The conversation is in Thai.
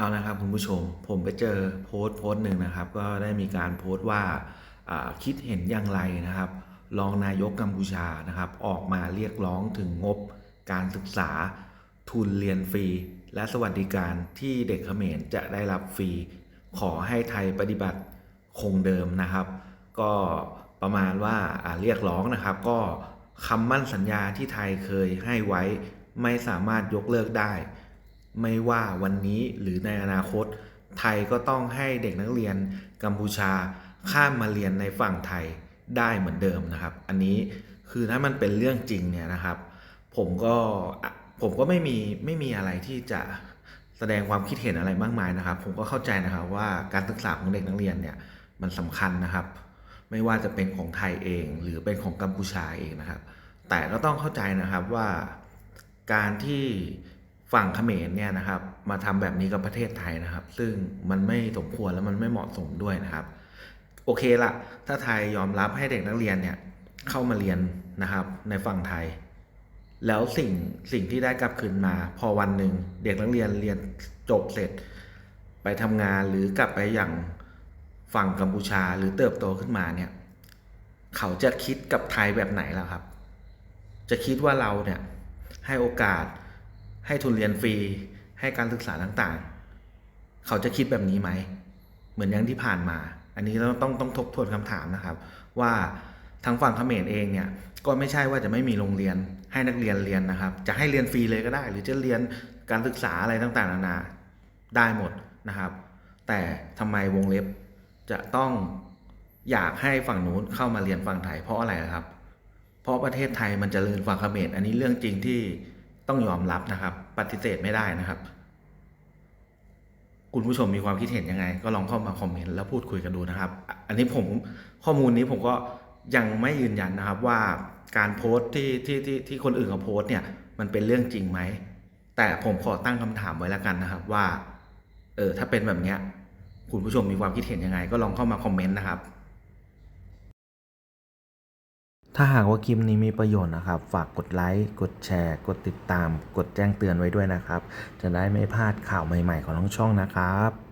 เอานะครับคุณผู้ชมผมไปเจอโพสต์โพสต์หนึ่งนะครับ ก็ได้มีการโพสต์ว่าคิดเห็นอย่างไรนะครับรองนายกกัมพูชานะครับ ออกมาเรียกร้องถึงงบการศึกษาทุนเรียนฟรี และสวัสดิการที่เด็กเขมรจะได้รับฟรี ขอให้ไทยปฏิบัติคงเดิมนะครับ ก็ประมาณว่าเรียกร้องนะครับ ก็คำมั่นสัญญาที่ไทยเคยให้ไว้ไม่สามารถยกเลิกได้ ไม่ว่าวันนี้หรือในอนาคต ไทยก็ต้องให้เด็กนักเรียนกัมพูชาข้ามมาเรียนในฝั่งไทยได้เหมือนเดิมนะครับ อันนี้คือถ้ามันเป็นเรื่องจริงเนี่ยนะครับ ผมก็ผมก็ไม่มีไม่มีอะไรที่จะแสดงความคิดเห็นอะไรมากมายนะครับ ผมก็เข้าใจนะครับว่าการศึกษาของเด็กนักเรียนเนี่ยมันสำคัญนะครับ ไม่ว่าจะเป็นของไทยเอง หรือเป็นของกัมพูชาเองนะครับ แต่ก็ต้องเข้าใจนะครับว่าการที่ ฝั่งเขมรเนี่ยนะครับมาทำแบบนี้กับประเทศไทยนะครับ ซึ่งมันไม่สมควรและมันไม่เหมาะสมด้วยนะครับ โอเคละถ้าไทยยอมรับให้เด็กนักเรียนเนี่ยเข้ามาเรียนนะครับ ในฝั่งไทย แล้วสิ่งสิ่งที่ได้กลับคืนมา พอวันหนึ่งเด็กนักเรียนเรียนจบเสร็จ ไปทำงานหรือกลับไปอย่างฝั่งกัมพูชาหรือเติบโตขึ้นมาเนี่ย เขาจะคิดกับไทยแบบไหนล่ะครับ จะคิดว่าเราเนี่ยให้โอกาส ให้ทุนเรียนฟรี ให้การศึกษาต่างๆ เขาจะคิดแบบนี้ไหม เหมือนอย่างที่ผ่านมา อันนี้เราต้องต้องทบทวนคำถามนะครับ ว่าทางฝั่งเขมรเองเนี่ยก็ไม่ใช่ว่าจะไม่มีโรงเรียนให้นักเรียนเรียนนะครับ จะให้เรียนฟรีเลยก็ได้ หรือจะเรียนการศึกษาอะไรต่างๆนานาได้หมดนะครับ แต่ทำไมวงเล็บจะต้องอยากให้ฝั่งนู้นเข้ามาเรียนฝั่งไทยเพราะอะไรครับ เพราะประเทศไทยมันจเจริญฝั่งเขมรอันนี้เรื่องจริงที่ ต้องยอมรับนะครับ ปฏิเสธไม่ได้นะครับ คุณผู้ชมมีความคิดเห็นยังไง ก็ลองเข้ามาคอมเมนต์แล้วพูดคุยกันดูนะครับ อันนี้ผมข้อมูลนี้ผมก็ยังไม่ยืนยันนะครับว่าการโพสต์ที่ที่ที่ที่คนอื่นเขาโพสต์เนี่ยมันเป็นเรื่องจริงไหม แต่ผมขอตั้งคำถามไว้แล้วกันนะครับว่า เออถ้าเป็นแบบเนี้ยคุณผู้ชมมีความคิดเห็นยังไง ก็ลองเข้ามาคอมเมนต์นะครับ ถ้าหากว่าคลิปนี้มีประโยชน์นะครับ ฝากกดไลค์ กดแชร์ กดติดตาม กดแจ้งเตือนไว้ด้วยนะครับ จะได้ไม่พลาดข่าวใหม่ๆของทั้งช่องนะครับ